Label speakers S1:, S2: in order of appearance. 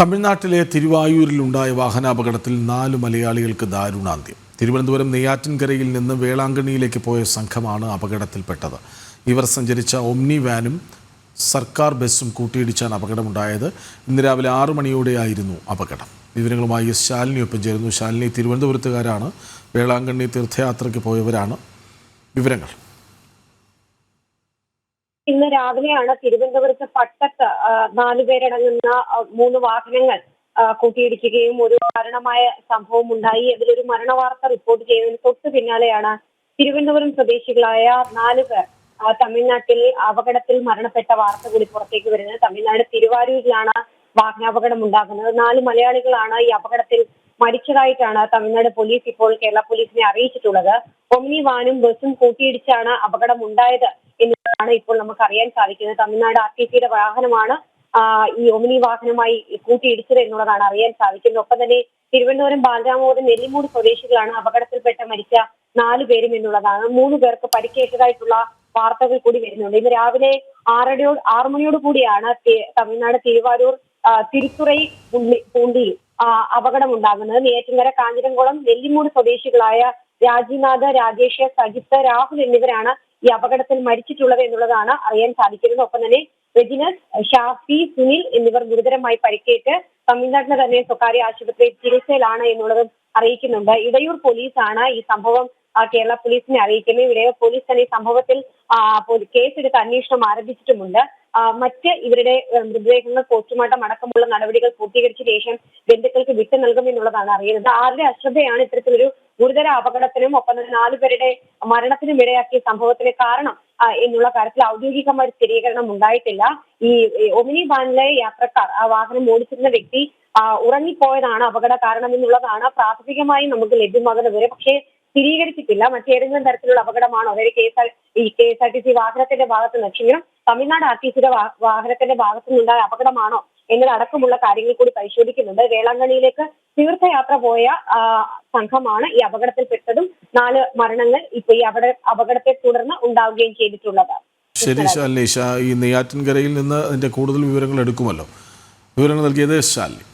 S1: തമിഴ്നാട്ടിലെ തിരുവായൂരിലുണ്ടായ വാഹനാപകടത്തിൽ നാല് മലയാളികൾക്ക് ദാരുണാന്ത്യം. തിരുവനന്തപുരം നെയ്യാറ്റിൻകരയിൽ നിന്ന് വേളാങ്കണ്ണിയിലേക്ക് പോയ സംഘമാണ് അപകടത്തിൽപ്പെട്ടത്. ഇവർ സഞ്ചരിച്ച ഒമ്നി വാനും സർക്കാർ ബസ്സും കൂട്ടിയിടിച്ചാണ് അപകടമുണ്ടായത്. ഇന്ന് രാവിലെ ആറു മണിയോടെയായിരുന്നു അപകടം. വിവരങ്ങളുമായി ശാലിനിയൊപ്പം ചേരുന്നു. ശാലിനി തിരുവനന്തപുരത്തുകാരാണ്. വേളാങ്കണ്ണി തീർത്ഥയാത്രയ്ക്ക് പോയവരാണ്. വിവരങ്ങൾ.
S2: ഇന്ന് രാവിലെയാണ് തിരുവനന്തപുരത്ത് പട്ടത്ത് നാലു നാലുപേരടങ്ങുന്ന മൂന്ന് വാഹനങ്ങൾ കൂട്ടിയിടിക്കുകയും ഒരു കാരണമായ സംഭവം ഉണ്ടായി. അതിലൊരു മരണവാർത്ത റിപ്പോർട്ട് ചെയ്യുന്നതിന് തൊട്ട് പിന്നാലെയാണ് തിരുവനന്തപുരം സ്വദേശികളായ നാല് പേർ തമിഴ്നാട്ടിൽ അപകടത്തിൽ മരണപ്പെട്ട വാർത്ത കൂടി പുറത്തേക്ക് വരുന്നത്. തമിഴ്നാട് തിരുവാരൂരിലാണ് വാഹനാപകടം ഉണ്ടാകുന്നത്. നാല് മലയാളികളാണ് ഈ അപകടത്തിൽ മരിച്ചതായിട്ടാണ് തമിഴ്നാട് പോലീസ് ഇപ്പോൾ കേരള പോലീസിനെ അറിയിച്ചിട്ടുള്ളത്. ഒമ്നി വാനും ബസും കൂട്ടിയിടിച്ചാണ് അപകടം ഉണ്ടായത് എന്നതാണ് ഇപ്പോൾ നമുക്ക് അറിയാൻ സാധിക്കുന്നത്. തമിഴ്നാട് ആർ ടി സിയുടെ വാഹനമാണ് ഈ ഒമിനി വാഹനമായി കൂട്ടിയിടിച്ചത് എന്നുള്ളതാണ് അറിയാൻ സാധിക്കുന്നത്. ഒപ്പം തന്നെ തിരുവനന്തപുരം ബാലരാമപുരം നെല്ലിമൂട് സ്വദേശികളാണ് അപകടത്തിൽപ്പെട്ട് മരിച്ച നാല് പേരും എന്നുള്ളതാണ്. മൂന്ന് പേർക്ക് പരിക്കേറ്റതായിട്ടുള്ള വാർത്തകൾ കൂടി വരുന്നുണ്ട്. ഇന്ന് രാവിലെ ആറരയോട് ആറു മണിയോട് കൂടിയാണ് തമിഴ്നാട് തിരുവാരൂർ തിരുത്തുറൈ പൂണ്ടിയിൽ ആ, അപകടം ഉണ്ടാകുന്നത് നെയ്യാറ്റിൻകര കാഞ്ഞിരംകുളം നെല്ലിമൂട് സ്വദേശികളായ രാജിനാഥ് രാജേഷ് സജിത്ത് രാഹുൽ എന്നിവരാണ് ഈ അപകടത്തിൽ മരിച്ചിട്ടുള്ളത് എന്നുള്ളതാണ് അറിയാൻ സാധിക്കുന്നത്. ഒപ്പം തന്നെ റെജിനസ് ഷാഫി സുനിൽ എന്നിവർ ഗുരുതരമായി പരിക്കേറ്റ് തമിഴ്നാട്ടിലെ തന്നെ സ്വകാര്യ ആശുപത്രിയിൽ ചികിത്സയിലാണ് എന്നുള്ളതും അറിയിക്കുന്നുണ്ട്. ഇടയൂർ പോലീസാണ് ഈ സംഭവം കേരള പോലീസിനെ അറിയിക്കുന്നു. ഇവിടെ പോലീസ് തന്നെ സംഭവത്തിൽ കേസെടുത്ത് അന്വേഷണം ആരംഭിച്ചിട്ടുമുണ്ട്. മറ്റ് ഇവരുടെ മൃതദേഹങ്ങൾ പോസ്റ്റ്മോർട്ടം അടക്കമുള്ള നടപടികൾ പൂർത്തീകരിച്ച ശേഷം ബന്ധുക്കൾക്ക് വിട്ടു നൽകുമെന്നുള്ളതാണ് അറിയുന്നത്. ആരുടെ അശ്രദ്ധയാണ് ഇത്തരത്തിലൊരു ഗുരുതര അപകടത്തിനും ഒപ്പം തന്നെ നാലുപേരുടെ മരണത്തിനും ഇടയാക്കിയ സംഭവത്തിന് കാരണം എന്നുള്ള കാര്യത്തിൽ ഔദ്യോഗികമായ സ്ഥിരീകരണം ഉണ്ടായിട്ടില്ല. ഈ ഒമിനി വാനിലെ യാത്രക്കാർ ആ വാഹനം ഓടിച്ചിരുന്ന വ്യക്തി ഉറങ്ങിപ്പോയതാണ് അപകട കാരണം എന്നുള്ളതാണ് പ്രാഥമികമായി നമുക്ക് ലഭ്യമാകുന്ന വിവരം പക്ഷേ സ്ഥിരീകരിച്ചിട്ടില്ല. മറ്റേതെങ്കിലും തരത്തിലുള്ള അപകടമാണോ? അതായത് കെ എസ് ആർ ഈ K S R T C വാഹനത്തിന്റെ ഭാഗത്ത് നിന്ന് തമിഴ്നാട് ആർ ടി സിയുടെ വാഹനത്തിന്റെ ഭാഗത്തു നിന്നുണ്ടായ അപകടമാണോ എന്നതടക്കമുള്ള കാര്യങ്ങൾ കൂടി പരിശോധിക്കുന്നുണ്ട്. വേളാങ്കണ്ണിയിലേക്ക് തീർത്ഥയാത്ര പോയ സംഘമാണ് ഈ അപകടത്തിൽപ്പെട്ടതും നാല് മരണങ്ങൾ ഇപ്പൊ ഈ അപകട അപകടത്തെ തുടർന്ന് ഉണ്ടാവുകയും ചെയ്തിട്ടുള്ളത്.
S1: ശരി ശാലിനി. ഈ നെയ്യാറ്റിൻകരയിൽ നിന്ന് അതിന്റെ കൂടുതൽ വിവരങ്ങൾ എടുക്കുമല്ലോ. വിവരങ്ങൾ നൽകിയത് ശാലി ശാലിനി.